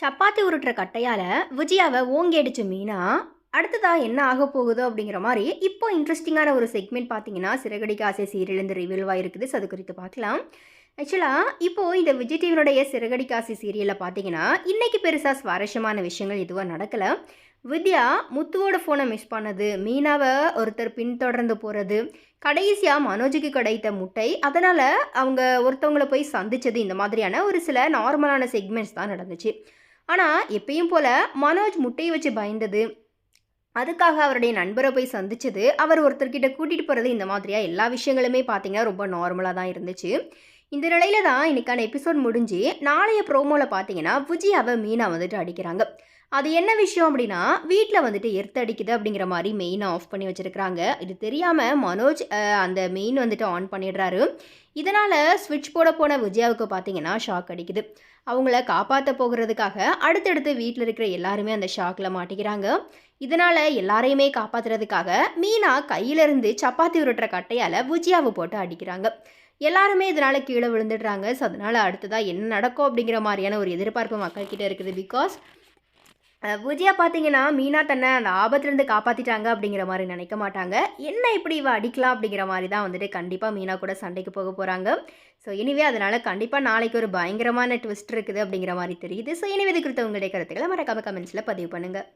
சப்பாத்தி உருட்டுற கட்டையால் விஜயாவை ஓங்கி அடிச்ச மீனா. அடுத்ததாக என்ன ஆக போகுதோ அப்படிங்கிற மாதிரி இப்போ இன்ட்ரெஸ்டிங்கான ஒரு செக்மெண்ட் பார்த்தீங்கன்னா சிறகடிக்க ஆசை சீரியலேருந்து இந்த ரிவீல்வாக இருக்குது அது குறித்து பார்க்கலாம் ஆக்சுவலாக இப்போது இந்த விஜய் டிவியினுடைய சிறகடிக்க ஆசை சீரியலில் பார்த்தீங்கன்னா இன்றைக்கி பெருசாக சுவாரஸ்யமான விஷயங்கள் எதுவும் நடக்கலை. வித்யா முத்துவோட ஃபோனை மிஸ் பண்ணது மீனாவை ஒருத்தர் பின்தொடர்ந்து போகிறது கடைசியாக மனோஜுக்கு கிடைத்த முட்டை அதனால் அவங்க ஒருத்தவங்களை போய் சந்திச்சது இந்த மாதிரியான ஒரு சில நார்மலான செக்மெண்ட்ஸ் தான் நடந்துச்சு. ஆனால் எப்பயும் போல் மனோஜ் முட்டையை வச்சு பயந்தது. அதுக்காக அவருடைய நண்பரை போய் சந்திச்சது. அவர் ஒருத்தர்கிட்ட கூட்டிகிட்டு போகிறது இந்த மாதிரியாக எல்லா விஷயங்களுமே பார்த்தீங்கன்னா ரொம்ப நார்மலாக தான் இருந்துச்சு. இந்த நிலையில தான் இன்னைக்கான எபிசோட் முடிஞ்சு நாளைய ப்ரோமோவில் பார்த்தீங்கன்னா விஜயாவை மீனா வந்துட்டு அடிக்கிறாங்க. அது என்ன விஷயம் அப்படின்னா வீட்டில் வந்துட்டு எர்த்து அடிக்குது அப்படிங்கிற மாதிரி மெயினை ஆஃப் பண்ணி வச்சுருக்கிறாங்க. இது தெரியாமல் மனோஜ் அந்த மெயின் வந்துட்டு ஆன் பண்ணிடுறாரு. இதனால் ஸ்விட்ச் போட போன விஜயாவுக்கு பார்த்தீங்கன்னா ஷாக் அடிக்குது. அவங்கள காப்பாற்ற போகிறதுக்காக அடுத்தடுத்து வீட்டில் இருக்கிற எல்லாருமே அந்த ஷாக்கில் மாட்டிக்கிறாங்க. இதனால் எல்லாரையுமே காப்பாற்றுறதுக்காக மீனா கையிலிருந்து சப்பாத்தி உருட்டுற கட்டையால் விஜயாவை போட்டு அடிக்கிறாங்க. எல்லாருமே இதனால் கீழே விழுந்துடுறாங்க. ஸோ அதனால் அடுத்ததாக என்ன நடக்கும் அப்படிங்கிற மாதிரியான ஒரு எதிர்பார்ப்பு மக்கள்கிட்ட இருக்குது. பிகாஸ் விஜயா பார்த்தீங்கன்னா மீனா தன்னை அந்த ஆபத்துலேருந்து காப்பாற்றிட்டாங்க அப்படிங்கிற மாதிரி நினைக்க மாட்டாங்க. என்ன இப்படி இவ அடிக்கலாம் அப்படிங்கிற மாதிரி தான் வந்துட்டு கண்டிப்பாக மீனா கூட சண்டைக்கு போக போகிறாங்க ஸோ இனிவே அதனால் கண்டிப்பாக நாளைக்கு ஒரு பயங்கரமான ட்விஸ்ட் இருக்குது அப்படிங்கிற மாதிரி தெரியுது. ஸோ இனிவே இது குறித்த உங்களுடைய கருத்துக்களை மறக்காம கமெண்ட்ஸில் பதிவு பண்ணுங்கள்